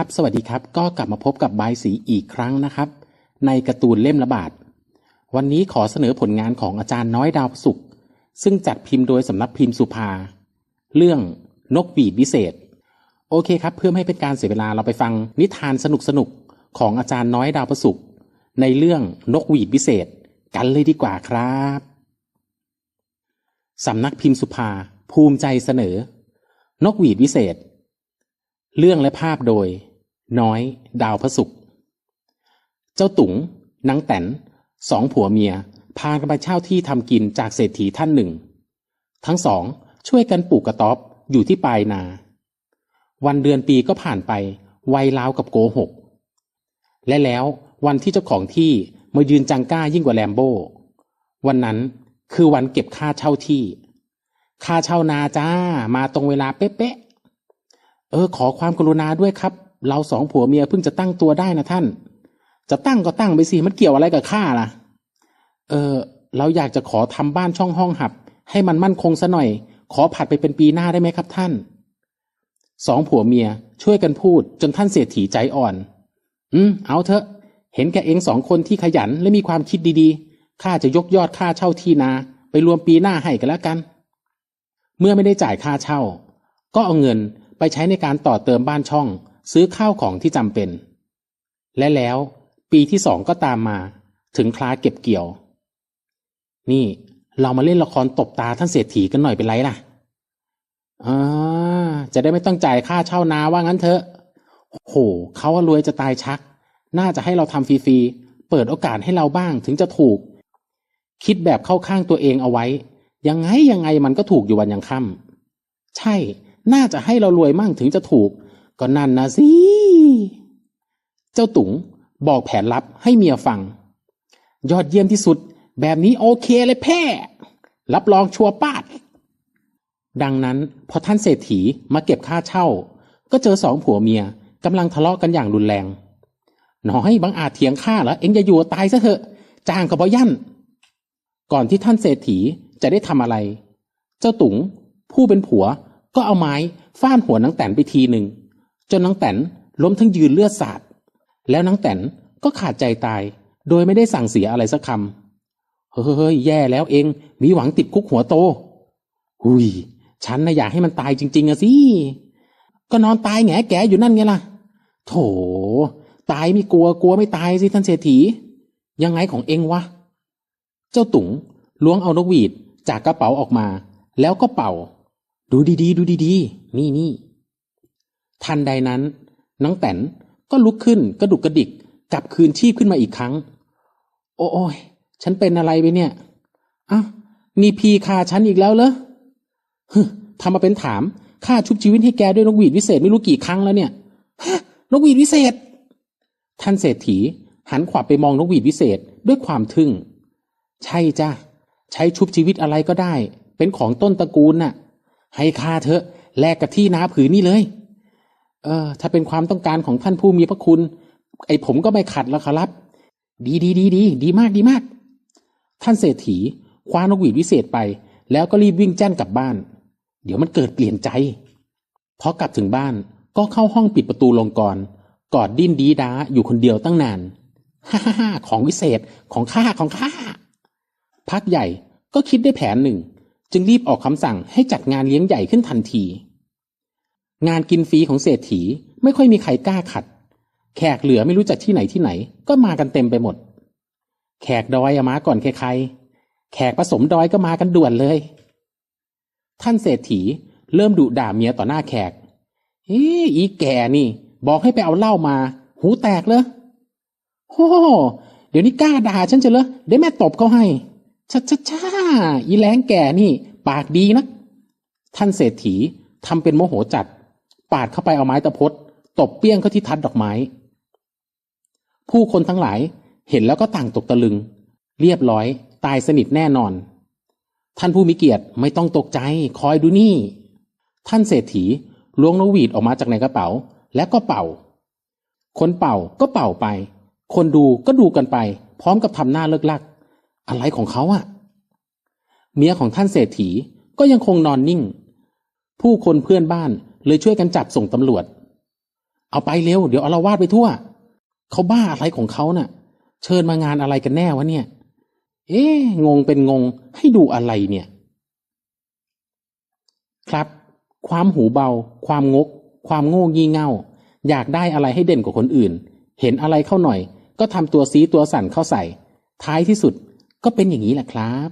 ครับ สวัสดีครับ ก็กลับมาพบกับบายสีอีกครั้งนะครับ ในการ์ตูนเล่มระบาดวันนี้ขอเสนอผลงานของอาจารย์น้อยดาวสุข ซึ่งจัดพิมพ์โดยสำนักพิมพ์สุภา เรื่องนกหวีดวิเศษ โอเคครับ เพื่อไม่ให้เป็นการเสียเวลาเราไปฟังนิทานสนุกๆของอาจารย์น้อยดาวประสุข ในเรื่องนกหวีดวิเศษ กันเลยดีกว่าครับสำนักพิมพ์สุภาภูมิใจเสนอ นกหวีดวิเศษ เรื่องและภาพโดย น้อย ดาวพระศุกร์เจ้าตุงนางแตนสองผัวเมีย พากันไปเช่าที่ทำกินจากเศรษฐีท่านหนึ่ง ทั้งสองช่วยกันปลูกกระต๊อบอยู่ที่ปลายนา วันเดือนปีก็ผ่านไปไวยราวกับโกหก และแล้ววันที่เจ้าของที่มายืนจังก้ายิ่งกว่าแลมโบ้วันนั้นคือวันเก็บค่าเช่าที่ ค่าเช่านาจ้า มาตรงเวลาเป๊ะๆเออ ขอความกรุณาด้วยครับ เราสองผัวเมียเพิ่งจะตั้งตัวได้นะท่าน จะตั้งก็ตั้งไปสิมันเกี่ยวอะไรกับข้าล่ะ เออ เราอยากจะขอทำบ้านช่องห้องหับ ให้มันมั่นคงซะหน่อย ขอผัดไปเป็นปีหน้าได้ไหมครับท่านสองผัวเมียช่วยกันพูดจนท่านเศรษฐีใจอ่อน อืม เอาเถอะ เห็นแกเองสองคนที่ขยันและมีความคิดดีๆ ข้าจะยกยอดค่าเช่าที่นา ไปรวมปีหน้าให้กันแล้วกัน เมื่อไม่ได้จ่ายค่าเช่า ก็เอาเงินไปใช้ในการต่อเติมบ้านช่อง ซื้อข้าวของที่จำเป็น และแล้วปีที่สองก็ตามมา ถึงคลาเก็บเกี่ยว นี่เรามาเล่นละครตบตาท่านเศรษฐีกันหน่อยเป็นไรล่ะอ่าจะได้ไม่ต้องจ่ายค่าเช่านาว่างั้นเถอะโหเขาว่ารวยจะตายชัก น่าจะให้เราทำฟรีๆ เปิดโอกาสให้เราบ้างถึงจะถูก คิดแบบเข้าข้างตัวเองเอาไว้ ยังไงยังไงมันก็ถูกอยู่วันยังค่ำใช่ น่าจะให้เรารวยมั่งถึงจะถูก ก็นั่นนะสิ เจ้าตุ๋งบอกแผนลับให้เมียฟัง ยอดเยี่ยมที่สุด แบบนี้โอเคเลยแพ่ รับรองชัวร์ป้าด ดังนั้นพอท่านเศรษฐีมาเก็บค่าเช่า ก็เจอสองผัวเมียกำลังทะเลาะกันอย่างรุนแรง น้อยบังอาจเถียงข้าเหรอเอ็งจะอยู่ตายซะเถอะ จ้างกับบยั่น ก่อนที่ท่านเศรษฐีจะได้ทำอะไร เจ้าตุ๋งผู้เป็นผัวก็เอาไม้ฟาดหัวนางแตนไปทีหนึ่ง จนนางแตนล้มทั้งยืนเลือดสาด แล้วนางแตนก็ขาดใจตาย โดยไม่ได้สั่งเสียอะไรสักคำ เฮ้ยแย่แล้วเองมีหวังติดคุกหัวโต หุยฉันนะอยากให้มันตายจริง ๆอะสิ ก็นอนตายแงแกอยู่นั่นไงล่ะ โถ ตายไม่กลัวกลัวไม่ตายสิท่านเศรษฐี ยังไงของเองวะ เจ้าตุ๋งล้วงเอานกหวีดจากกระเป๋าออกมา แล้วก็เป่า ดูดีๆ ดูดีๆ นี่นี่ ทันใดนั้น น้องแตนก็ลุกขึ้นกระดุกกระดิกกลับคืนชีพขึ้นมาอีกครั้ง โอ้ยฉันเป็นอะไรไปเนี่ยอะนี่พี่ฆ่าฉันอีกแล้วเหรอฮึทำมาเป็นถามข้าชุบชีวิตให้แกด้วยนกหวีดวิเศษไม่รู้กี่ครั้งแล้วเนี่ยนกหวีดวิเศษ ท่านเศรษฐีหันขวับไปมองนกหวีดวิเศษด้วยความทึ่ง ใช่จ้ะใช้ชุบชีวิตอะไรก็ได้ เป็นของต้นตระกูลน่ะ ให้ข้าเถอะแลกกับที่นาผืนนี่เลย เออ ถ้าเป็นความต้องการของท่านผู้มีพระคุณ ไอ้ผมก็ไม่ขัดแล้วครับ ดีดีดีดีดีมากดีมาก ท่านเศรษฐีคว้านกหวีดวิเศษไป แล้วก็รีบวิ่งแจ้นกลับบ้าน เดี๋ยวมันเกิดเปลี่ยนใจพอกลับถึงบ้านก็เข้าห้องปิดประตูลงก่อนกอดดิ้นดีด้าอยู่คนเดียวตั้งนานฮ่าฮ่าของวิเศษของข้าของข้าพักใหญ่ก็คิดได้แผนหนึ่ง จึงรีบออกคำสั่งให้จัดงานเลี้ยงใหญ่ขึ้นทันที งานกินฟรีของเศรษฐีไม่ค่อยมีใครกล้าขัด แขกเหลือไม่รู้จักที่ไหนที่ไหน ก็มากันเต็มไปหมด แขกดอยมาก่อนใครๆแขกผสมดอยก็มากันด่วนเลย ท่านเศรษฐีเริ่มดุด่าเมียต่อหน้าแขกเฮ้อีแก่นี่ บอกให้ไปเอาเหล้ามา หูแตกเลยโอ้เดี๋ยวนี้กล้าด่าฉันจะเลยเดี๋ยวแม่ตบเขาให้ช้าชาช้าอีแรงแก่นี่ ปากดีนะ ท่านเศรษฐีทำเป็นโมโหจัด ปาดเข้าไปเอาไม้ตะพดตบเปี้ยงเข้าที่ทัดดอกไม้ ผู้คนทั้งหลายเห็นแล้วก็ต่างตกตะลึง เรียบร้อย ตายสนิทแน่นอน ท่านผู้มีเกียรติไม่ต้องตกใจคอยดูนี่ ท่านเศรษฐีล้วงนกหวีดออกมาจากในกระเป๋า แล้วก็เป่า คนเป่าก็เป่าไป คนดูก็ดูกันไป พร้อมกับทำหน้าเลิกลัก อะไรของเขาอะเมียของท่านเศรษฐีก็ยังคงนอนนิ่ง ผู้คนเพื่อนบ้าน เลยช่วยกันจับส่งตำรวจ เอาไปเร็ว เดี๋ยวอาละวาดไปทั่ว เขาบ้าอะไรของเขาน่ะ เชิญมางานอะไรกันแน่วะเนี่ย เอ๊งงเป็นงง ให้ดูอะไรเนี่ย ครับ ความหูเบา ความงก ความโง่งี่เง่า อยากได้อะไรให้เด่นกว่าคนอื่น เห็นอะไรเข้าหน่อย ก็ทำตัวซีตัวสั่นเข้าใส่ ท้ายที่สุดก็เป็นอย่างนี้แหละครับ